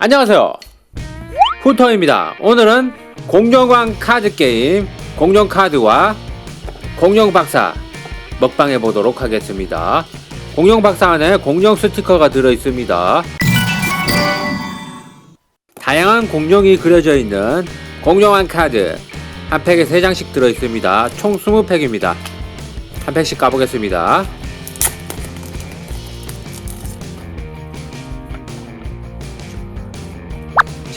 안녕하세요. 후터입니다. 오늘은 공룡왕 카드 게임 공룡 카드와 공룡 박사 먹방해 보도록 하겠습니다. 공룡 박사 안에 공룡 스티커가 들어 있습니다. 다양한 공룡이 그려져 있는 공룡왕 카드 한 팩에 3장씩 들어 있습니다. 총 20팩입니다. 한 팩씩 까보겠습니다.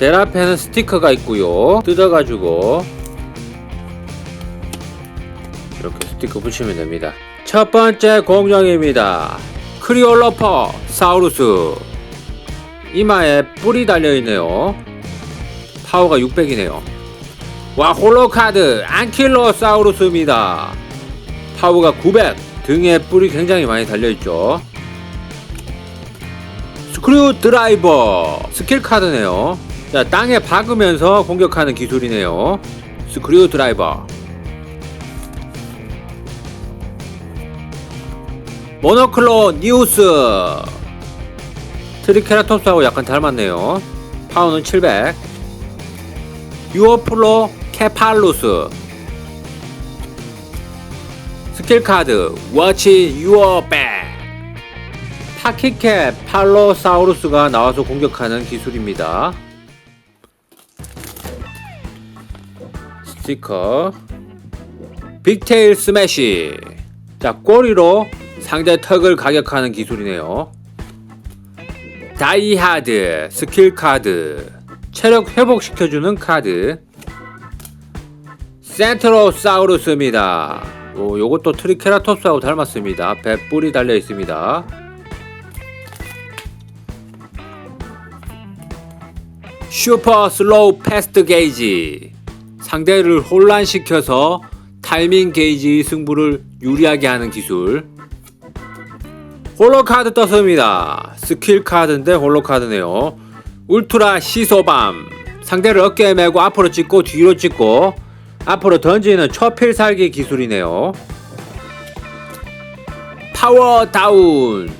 제일 앞에는 스티커가 있고요. 뜯어가지고 이렇게 스티커 붙이면 됩니다. 첫 번째 공룡입니다. 크리올로퍼 사우루스 이마에 뿔이 달려있네요. 파워가 600이네요. 와 홀로카드 안킬로사우루스입니다. 파워가 900 등에 뿔이 굉장히 많이 달려있죠. 스크류 드라이버 스킬 카드네요. 자 땅에 박으면서 공격하는 기술이네요. 스크류 드라이버. 모노클로 뉴스 트리케라톱스하고 약간 닮았네요. 파워는 700. 유어플로 케팔루스 스킬 카드 워치 유어 백 파키캡 팔로사우루스가 나와서 공격하는 기술입니다. 스티커 빅테일 스매시 자 꼬리로 상대 턱을 가격하는 기술이네요. 다이하드 스킬 카드 체력 회복시켜주는 카드 센트로사우루스입니다. 오, 요것도 트리케라톱스하고 닮았습니다. 배 뿔이 달려 있습니다. 슈퍼 슬로우 패스트 게이지 상대를 혼란시켜서 타이밍 게이지 승부를 유리하게 하는 기술. 홀로 카드 떴습니다. 스킬 카드인데 홀로 카드네요. 울트라 시소밤. 상대를 어깨에 메고 앞으로 찍고 뒤로 찍고 앞으로 던지는 초필 살기 기술이네요. 파워 다운.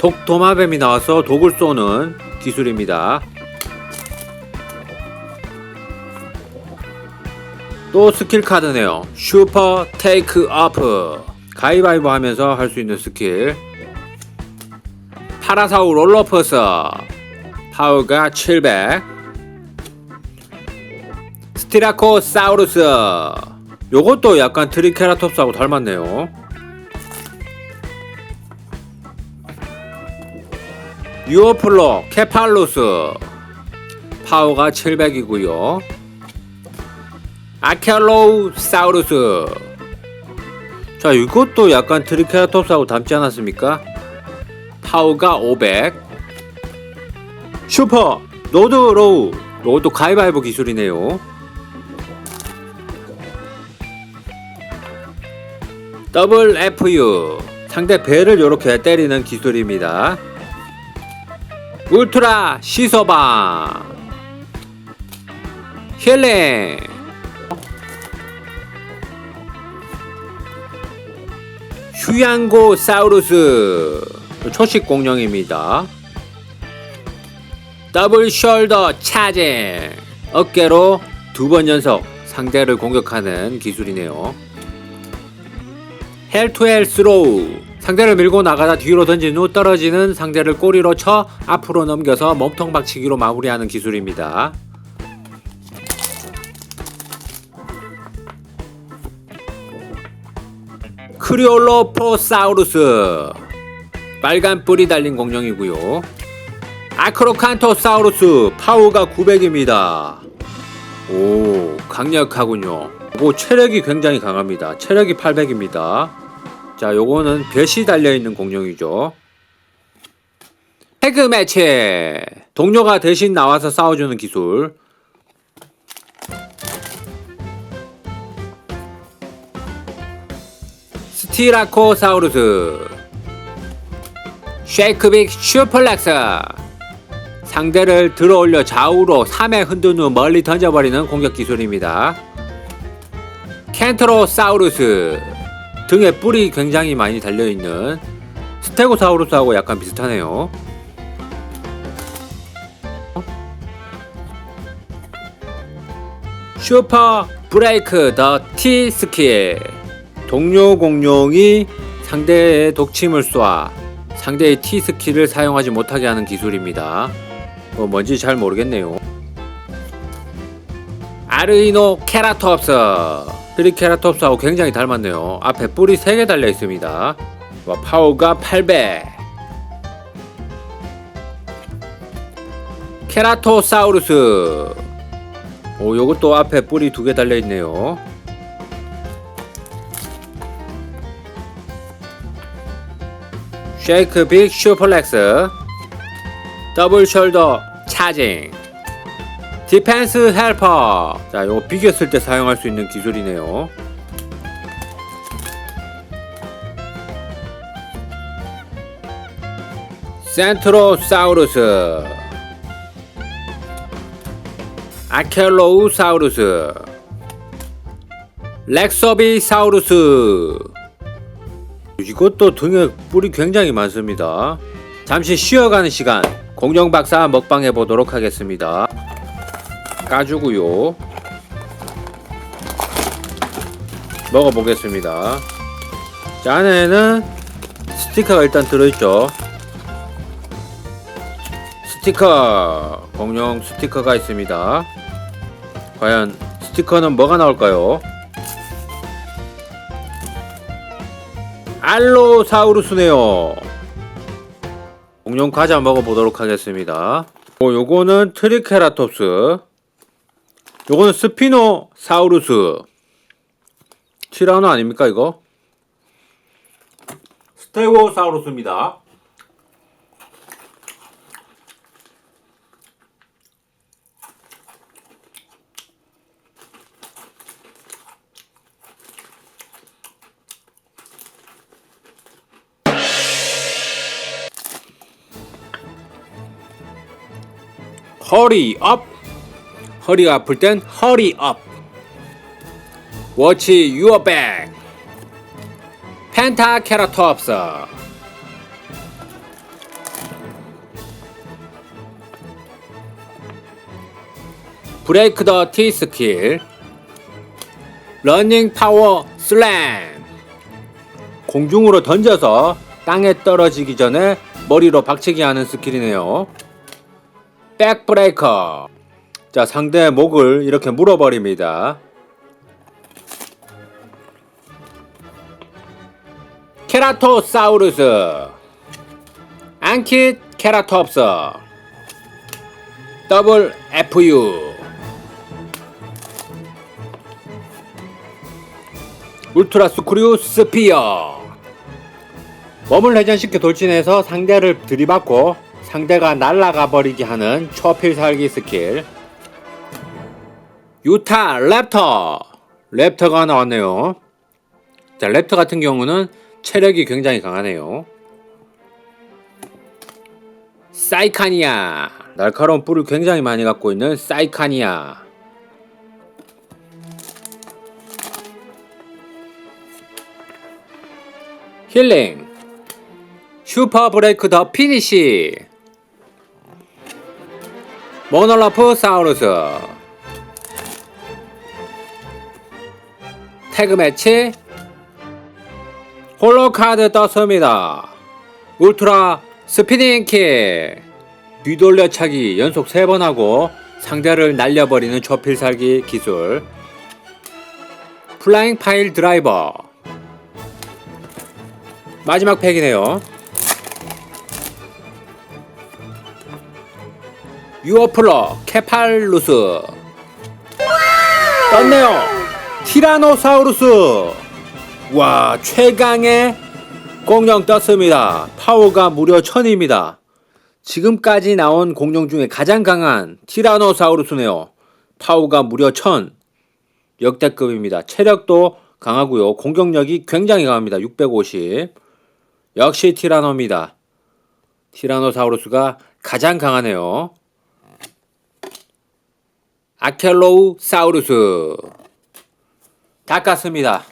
독 도마뱀이 나와서 독을 쏘는 기술입니다 또 스킬 카드네요. 슈퍼 테이크 어프. 가위바위보 하면서 할 수 있는 스킬. 파라사우 롤러퍼서. 파워가 700. 스티라코 사우루스. 요것도 약간 트리케라톱스하고 닮았네요. 유어플로 케팔루스. 파워가 700이고요. 아켈로사우루스. 자 이것도 약간 트리케라톱스하고 닮지 않았습니까? 파워가 500 슈퍼 노드로우. 이것도 가위바위보 기술이네요. 더블 FU 상대 배를 이렇게 때리는 기술입니다. 울트라 시서방. 힐링 휴양고 사우루스 초식 공룡입니다. 더블 숄더 차징 어깨로 두 번 연속 상대를 공격하는 기술이네요. 헬투헬 스로우 상대를 밀고 나가다 뒤로 던진 후 떨어지는 상대를 꼬리로 쳐 앞으로 넘겨서 몸통 박치기로 마무리하는 기술입니다. 크리올로포사우루스 빨간 뿔이 달린 공룡이고요. 아크로칸토사우루스 파워가 900입니다. 오 강력하군요. 오 체력이 굉장히 강합니다. 체력이 800입니다. 자 요거는 볕이 달려있는 공룡이죠. 태그 매치 동료가 대신 나와서 싸워주는 기술 시라코사우루스 쉐이크빅 슈퍼렉스 상대를 들어올려 좌우로 3회 흔든 후 멀리 던져버리는 공격 기술입니다. 켄트로사우루스 등에 뿔이 굉장히 많이 달려있는 스테고사우루스하고 약간 비슷하네요. 슈퍼 브레이크 더 티 스킬 동료 공룡이 상대의 독침을 쏴 상대의 T 스킬을 사용하지 못하게 하는 기술입니다. 뭐 뭔지 잘 모르겠네요. 아르이노 케라톱스 트리케라톱스하고 굉장히 닮았네요. 앞에 뿔이 3개 달려 있습니다. 와, 파워가 8배. 케라토사우루스. 오, 요것도 앞에 뿔이 두 개 달려 있네요. 쉐이크 빅 슈퍼렉스. 더블 숄더 차징. 디펜스 헬퍼. 자, 요거 비겼을 때 사용할 수 있는 기술이네요. 센트로사우루스. 아켈로우사우루스. 렉서비사우루스. 이것도 등에 뿔이 굉장히 많습니다. 잠시 쉬어가는 시간 공룡 박사 먹방 해보도록 하겠습니다. 까주고요. 먹어보겠습니다. 자, 안에는 스티커가 일단 들어있죠. 스티커 공룡 스티커가 있습니다. 과연 스티커는 뭐가 나올까요? 알로사우루스네요. 공룡 과자 먹어보도록 하겠습니다. 어, 요거는 트리케라톱스. 요거는 스피노사우루스. 티라노 아닙니까 이거? 스테고사우루스입니다. 허리 업 허리가 아플 땐 허리 업 워치 유어. 백 펜타케라톱스 브레이크 더 T 스킬 러닝 파워 슬램 공중으로 던져서 땅에 떨어지기 전에 머리로 박치기 하는 스킬이네요 백브레이커. 자 상대 목을 이렇게 물어버립니다. 케라토사우루스. 안킷 케라톱스 더블 FU 울트라 스크류 스피어. 몸을 회전시켜 돌진해서 상대를 들이받고 상대가 날아가 버리게 하는 초필살기 스킬. 유타 랩터. 랩터가 나왔네요. 자 랩터 같은 경우는 체력이 굉장히 강하네요. 사이카니아. 날카로운 뿔을 굉장히 많이 갖고 있는 사이카니아. 힐링. 슈퍼 브레이크 더 피니시 모놀라프 사우루스. 태그 매치. 홀로 카드 떴습니다. 울트라 스피닝 킥. 뒤돌려차기 연속 3번 하고 상대를 날려버리는 초필살기 기술. 플라잉 파일 드라이버. 마지막 팩이네요 유어플러 케팔루스. 떴네요. 티라노사우루스. 와 최강의 공룡 떴습니다. 파워가 무려 1000입니다. 지금까지 나온 공룡 중에 가장 강한 티라노사우루스네요. 파워가 무려 1000 역대급입니다. 체력도 강하고요. 공격력이 굉장히 강합니다. 650 역시 티라노입니다. 티라노사우루스가 가장 강하네요 아켈로우 사우루스 닦았습니다.